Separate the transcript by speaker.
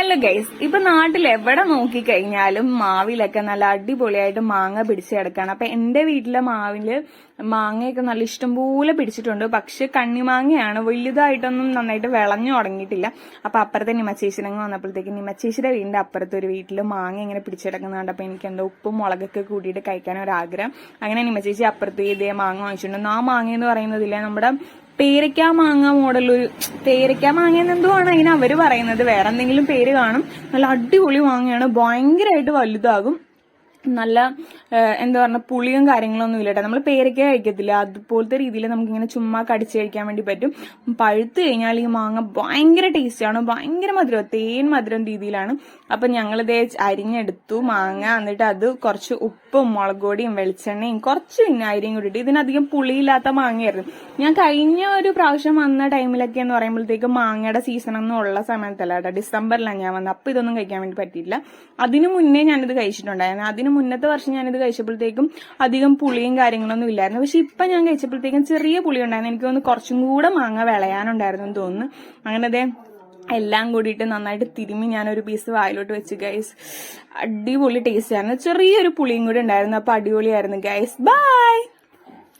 Speaker 1: Hello guys ഇപ്പൊ നാട്ടിൽ എവിടെ നോക്കി നോക്കിക്കഴിഞ്ഞാലും മാവിലൊക്കെ നല്ല അടിപൊളിയായിട്ട് മാങ്ങ പിടിച്ച് കിടക്കാണ്. അപ്പൊ എന്റെ വീട്ടിലെ മാവിൽ മാങ്ങയൊക്കെ നല്ല ഇഷ്ടംപോലെ പിടിച്ചിട്ടുണ്ട്. പക്ഷെ കണ്ണിമാങ്ങയാണ് വലുതായിട്ടൊന്നും നന്നായിട്ട് വിളഞ്ഞു തുടങ്ങിയിട്ടില്ല. അപ്പൊ അപ്പുറത്തെ നിമച്ചേച്ചിനങ്ങ് വന്നപ്പോഴത്തേക്ക് നിമച്ചേച്ചിയുടെ വീടിന്റെ അപ്പുറത്തെ ഒരു വീട്ടിൽ മാങ്ങ ഇങ്ങനെ പിടിച്ചെടുക്കുന്ന അപ്പൊ എനിക്ക് എന്തോ ഉപ്പും മുളകൊക്കെ കൂട്ടിയിട്ട് കഴിക്കാൻ ഒരു ആഗ്രഹം അങ്ങനെ നിമച്ചേച്ചി അപ്പുറത്ത് ഇതേ മാങ്ങ വാങ്ങിച്ചിട്ടുണ്ട്. ആ മാങ്ങ എന്ന് പറയുന്നതില്ലേ നമ്മുടെ പേരയ്ക്ക മാങ്ങ മോഡൽ ഒരു പേരയ്ക്ക മാങ്ങ എന്നെന്തോ ആണ് അതിന് അവർ പറയുന്നത്? വേറെ എന്തെങ്കിലും പേര് കാണും. നല്ല അടിപൊളി മാങ്ങയാണ്. ഭയങ്കരമായിട്ട് വലുതാകും. നല്ല എന്താ പറഞ്ഞ പുളിയും കാര്യങ്ങളൊന്നും ഇല്ലട്ടെ. നമ്മൾ പേരയ്ക്ക കഴിക്കത്തില്ല. അതുപോലത്തെ രീതിയിൽ നമുക്കിങ്ങനെ ചുമ്മാ കടിച്ചു കഴിക്കാൻ വേണ്ടി പറ്റും. പഴുത്ത് കഴിഞ്ഞാൽ ഈ മാങ്ങ ഭയങ്കര ടേസ്റ്റാണ് ഭയങ്കര മധുരം. തേൻ മധുരം രീതിയിലാണ്. അപ്പൊ ഞങ്ങളിതേ അരിഞ്ഞെടുത്തു മാങ്ങ. എന്നിട്ട് അത് കുറച്ച് ഉപ്പും മുളക് പൊടിയും വെളിച്ചെണ്ണയും കുറച്ച് വിനാഗിരിയും കൂടിയിട്ട് ഇതിനധികം പുളിയില്ലാത്ത മാങ്ങയായിരുന്നു. ഞാൻ കഴിഞ്ഞ ഒരു പ്രാവശ്യം വന്ന ടൈമിലൊക്കെ എന്ന് പറയുമ്പോഴത്തേക്ക് മാങ്ങയുടെ സീസൺ ഒന്നും ഉള്ള സമയത്തല്ല കേട്ടോ. ഡിസംബറിലാണ് ഞാൻ വന്നത്. അപ്പൊ ഇതൊന്നും കഴിക്കാൻ വേണ്ടി പറ്റിയില്ല അതിനു മുന്നേ ഞാനിത് കഴിച്ചിട്ടുണ്ടായിരുന്നു. അതിന് മുന്നത്തെ വർഷം ഞാനിത് കഴിച്ചപ്പോഴത്തേക്കും അധികം പുളിയും കാര്യങ്ങളൊന്നും ഇല്ലായിരുന്നു. പക്ഷെ ഇപ്പൊ ഞാൻ കഴിച്ചപ്പോഴത്തേക്കും ചെറിയ പുളി ഉണ്ടായിരുന്നു എനിക്ക് തോന്നുന്നു കുറച്ചും കൂടെ മാങ്ങ വിളയാനുണ്ടായിരുന്നു എന്ന് തോന്നുന്നു. അങ്ങനെ എല്ലാം കൂടിയിട്ട് നന്നായിട്ട് തിരുമ്മി ഞാനൊരു പീസ് വായിലോട്ട് വെച്ച് ഗൈസ് അടിപൊളി ടേസ്റ്റ് ആയിരുന്നു. ചെറിയൊരു പുളിയും കൂടി ഉണ്ടായിരുന്നു. അപ്പൊ അടിപൊളിയായിരുന്നു ഗൈസ് ബൈ